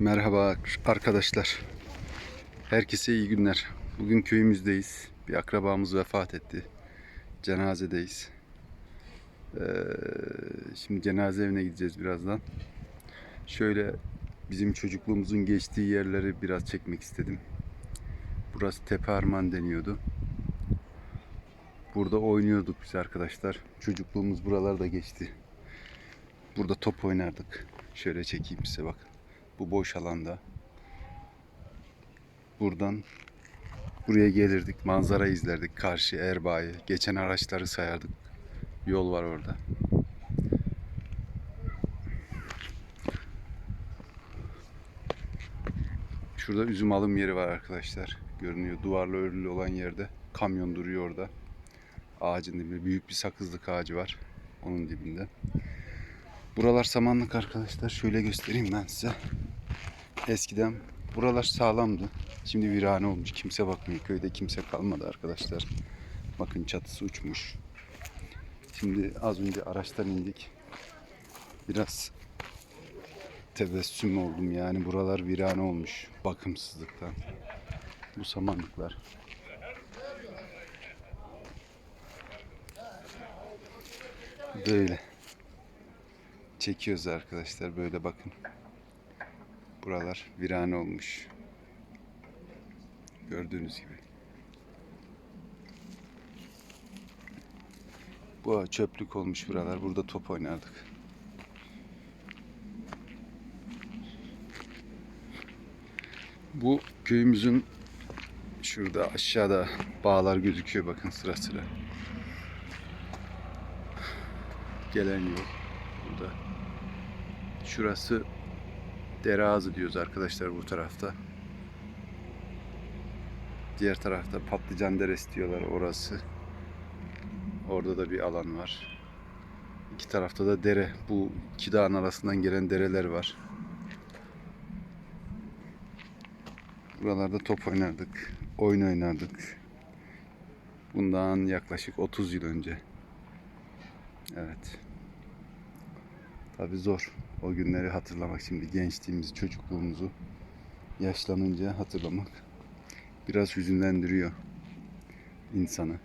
Merhaba arkadaşlar. Herkese iyi günler. Bugün köyümüzdeyiz. Bir akrabamız vefat etti. Cenazedeyiz. Ee, şimdi cenaze evine gideceğiz birazdan. Şöyle bizim çocukluğumuzun geçtiği yerleri biraz çekmek istedim. Burası Tepe Arman deniyordu. Burada oynuyorduk biz arkadaşlar. Çocukluğumuz buralarda geçti. Burada top oynardık. Şöyle çekeyim size bak. Bu boş alanda. Buradan buraya gelirdik. Manzara izlerdik. Karşı Erbaa'yı. Geçen araçları sayardık. Yol var orada. Şurada üzüm alım yeri var arkadaşlar. Görünüyor. Duvarla örülü olan yerde. Kamyon duruyor orada. Ağacın dibinde büyük bir sakızlık ağacı var. Onun dibinde. Buralar samanlık arkadaşlar. Şöyle göstereyim ben size. Eskiden buralar sağlamdı. Şimdi virane olmuş. Kimse bakmıyor. Köyde kimse kalmadı arkadaşlar. Bakın çatısı uçmuş. Şimdi az önce araçtan indik. Biraz tebessüm oldum yani. Buralar virane olmuş. Bakımsızlıktan. Bu samanlıklar. Böyle çekiyoruz arkadaşlar böyle bakın. Buralar virane olmuş. Gördüğünüz gibi. Bu çöplük olmuş buralar. Burada top oynardık. Bu köyümüzün şurada aşağıda bağlar gözüküyor bakın sıra sıra. Gelen yol burada. Şurası dere ağzı diyoruz arkadaşlar bu tarafta. Diğer tarafta Patlıcan Deresi diyorlar orası. Orada da bir alan var. İki tarafta da dere. Bu iki dağın arasından gelen dereler var. Buralarda top oynardık. Oyun oynardık. Bundan yaklaşık 30 yıl önce. Evet. Tabi zor o günleri hatırlamak şimdi gençliğimizi, çocukluğumuzu yaşlanınca hatırlamak biraz hüzünlendiriyor insanı.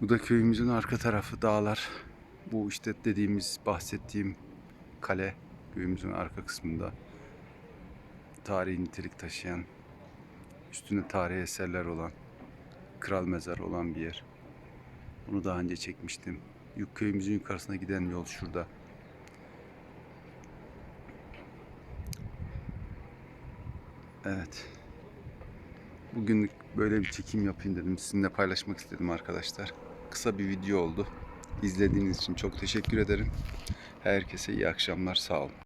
Bu da köyümüzün arka tarafı dağlar. Bu işte dediğimiz bahsettiğim kale köyümüzün arka kısmında tarihi nitelik taşıyan üstünde tarihi eserler olan kral mezarı olan bir yer. Bunu daha önce çekmiştim. Yük köyümüzün yukarısına giden yol şurada. Evet. Bugünlük böyle bir çekim yapayım dedim. Sizinle paylaşmak istedim arkadaşlar. Kısa bir video oldu. İzlediğiniz için çok teşekkür ederim. Herkese iyi akşamlar. Sağ olun.